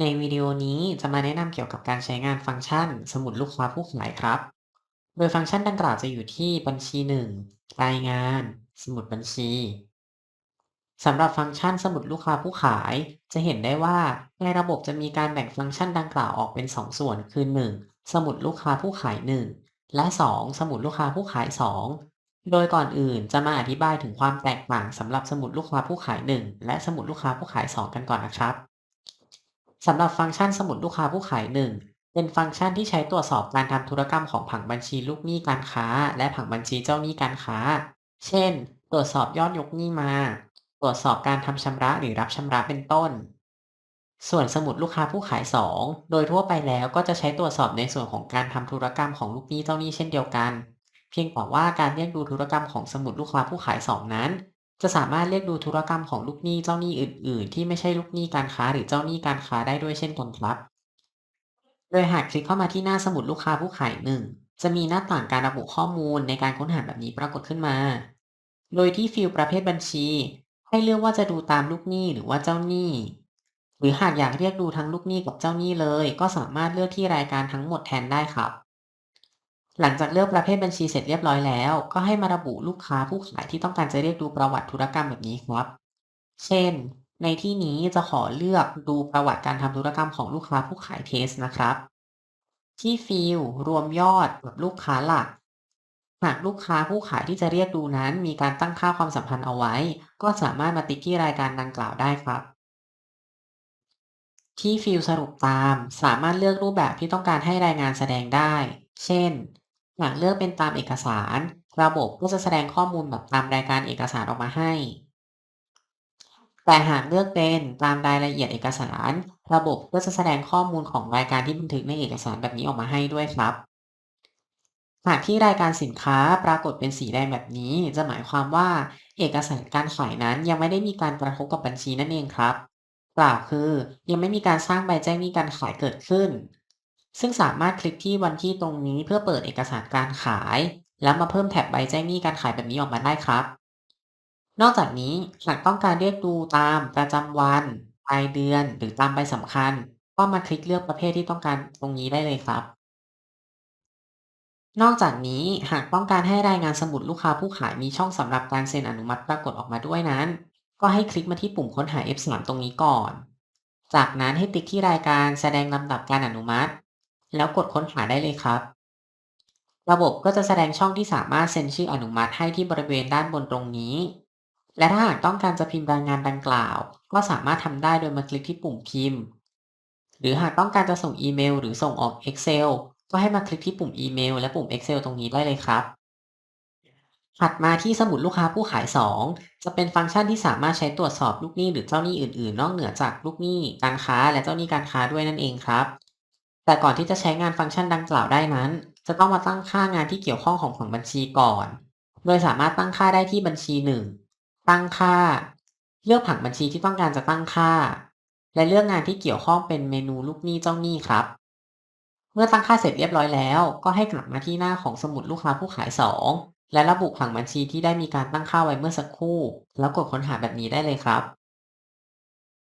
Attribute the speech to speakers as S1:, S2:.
S1: ในวิดีโอนี้จะมาแนะนำเกี่ยวกับการใช้งานฟังก์ชัน สมุดลูกค้าผู้ขายครับ โดยฟังก์ชันดังกล่าวจะอยู่ที่บัญชี 1 รายงาน สมุดบัญชีสำหรับฟังก์ชันสมุดลูกค้าผู้ขาย จะเห็นได้ว่าในระบบจะมีการแบ่งฟังก์ชันดังกล่าวออกเป็น 2 ส่วนคือ 1. สมุดลูกค้าผู้ขาย 1 และ 2. สมุดลูกค้าผู้ขาย 2 โดยก่อนอื่นจะมาอธิบายถึงความแตกต่างสำหรับสมุดลูกค้าผู้ขาย 1 และสมุดลูกค้าผู้ขาย 2 กันก่อนนะครับ สำหรับฟังก์ชันสมุดลูกค้าผู้ขาย 1 เป็นฟังก์ชันที่ใช้ตรวจสอบการทำธุรกรรมของผังบัญชีลูกหนี้การค้า และผังบัญชีเจ้าหนี้การค้า เช่น ตรวจสอบยอดยกหนี้มา ตรวจสอบการทำชำระหรือรับชำระเป็นต้น ส่วนสมุดลูกค้าผู้ขาย 2 โดยทั่วไปแล้วก็จะใช้ตรวจสอบในส่วนของการทำธุรกรรมของลูกหนี้เจ้าหนี้เช่นเดียวกัน เพียงแต่ว่าการเรียกดูธุรกรรมของสมุดลูกค้าผู้ขาย 2 นั้น จะสามารถเรียกดูธุรกรรมของลูกหนี้เจ้าหนี้อื่น ๆ ที่ไม่ใช่ลูกหนี้การค้าหรือเจ้าหนี้การค้าได้ด้วยเช่นกันครับ โดยหากคลิกเข้ามาที่หน้าสมุดลูกค้าผู้ขาย1จะมีหน้าต่างการระบุข้อมูลในการค้นหาแบบนี้ปรากฏขึ้นมา โดยที่ฟิลประเภทบัญชี ให้เลือกว่าจะดูตามลูกหนี้หรือว่าเจ้าหนี้ หรือหากอยากเรียกดูทั้งลูกหนี้กับเจ้าหนี้เลย ก็สามารถเลือกที่รายการทั้งหมดแทนได้ครับ หลังจากเลือกประเภทบัญชีเสร็จเรียบร้อยแล้ว ก็ให้มาระบุลูกค้าผู้ขายที่ต้องการจะเรียกดูประวัติธุรกรรมแบบนี้ครับ เช่น ในที่นี้จะขอเลือกดูประวัติการทำธุรกรรมของลูกค้าผู้ขายเทสนะครับ ที่ฟิลรวมยอดกับลูกค้าหลัก หากลูกค้าผู้ขายที่จะเรียกดูนั้น มีการตั้งค่าความสัมพันธ์เอาไว้ ก็สามารถมาติ๊กที่รายการดังกล่าวได้ครับที่ฟิลสรุปตามสามารถเลือกรูปแบบที่ต้องการให้รายงานแสดงได้ เช่น หากเลือกเป็นตามเอกสาร ระบบก็จะแสดงข้อมูลแบบตามรายการเอกสารออกมาให้ แต่หากเลือกเป็นตามรายละเอียดเอกสาร ระบบก็จะแสดงข้อมูลของรายการที่บันทึกในเอกสารแบบนี้ออกมาให้ด้วยครับ หากที่รายการสินค้าปรากฏเป็นสีแดงแบบนี้ จะหมายความว่า เอกสารการขายนั้นยังไม่ได้มีการกระทบกับบัญชีนั่นเองครับกล่าวคือยังไม่มีการสร้างใบแจ้งหนี้การขายเกิดขึ้น ซึ่งสามารถคลิกที่วันที่ตรงนี้เพื่อเปิดเอกสารการขาย แล้วมาเพิ่มแท็บใบแจ้งหนี้การขายแบบนี้ออกมาได้ครับ นอกจากนี้หากต้องการเรียกดูตามประจำวันรายเดือน หรือตามใบสำคัญ ก็มาคลิกเลือกประเภทที่ต้องการตรงนี้ได้เลยครับ นอกจากนี้หากต้องการให้รายงานสมุดลูกค้าผู้ขายมีช่องสำหรับการเซ็นอนุมัติปรากฏออกมาด้วยนั้น ก็ให้คลิกมาที่ปุ่มค้นหา F3 ตรงนี้ก่อน จากนั้นให้ติ๊กที่รายการแสดงลำดับการอนุมัติ แล้วกดค้นหาได้เลยครับ ระบบก็จะแสดงช่องที่สามารถเซ็นชื่ออนุมัติให้ที่บริเวณด้านบนตรงนี้ และถ้าหากต้องการจะพิมพ์รายงานดังกล่าว ก็สามารถทำได้โดยมาคลิกที่ปุ่มพิมพ์ หรือหากต้องการจะส่งอีเมล หรือส่งออก Excel ก็ให้มาคลิกที่ปุ่มอีเมลและปุ่ม Excel ตรงนี้ได้เลยครับถัดมาที่สมุดลูกค้าผู้ขาย 2 จะเป็นฟังก์ชันที่สามารถใช้ตรวจสอบลูกหนี้หรือเจ้าหนี้อื่นๆ นอกเหนือจากลูกหนี้การค้าและเจ้าหนี้การค้าด้วยนั่นเองครับ แต่ก่อนที่จะใช้งานฟังก์ชันดังกล่าวได้นั้น จะต้องมาตั้งค่างานที่เกี่ยวข้องของผังบัญชีก่อน โดยสามารถตั้งค่าได้ที่บัญชี 1 ตั้งค่า เลือกผังบัญชีที่ต้องการจะตั้งค่า และเลือกงานที่เกี่ยวข้องเป็นเมนูลูกหนี้เจ้าหนี้ครับ เมื่อตั้งค่าเสร็จเรียบร้อยแล้ว ก็ให้กลับมาที่หน้าของสมุดลูกค้าผู้ขาย 2 และระบุผังบัญชีที่ได้มีการตั้งค่าไว้เมื่อสักครู่ แล้วกดค้นหาแบบนี้ได้เลยครับ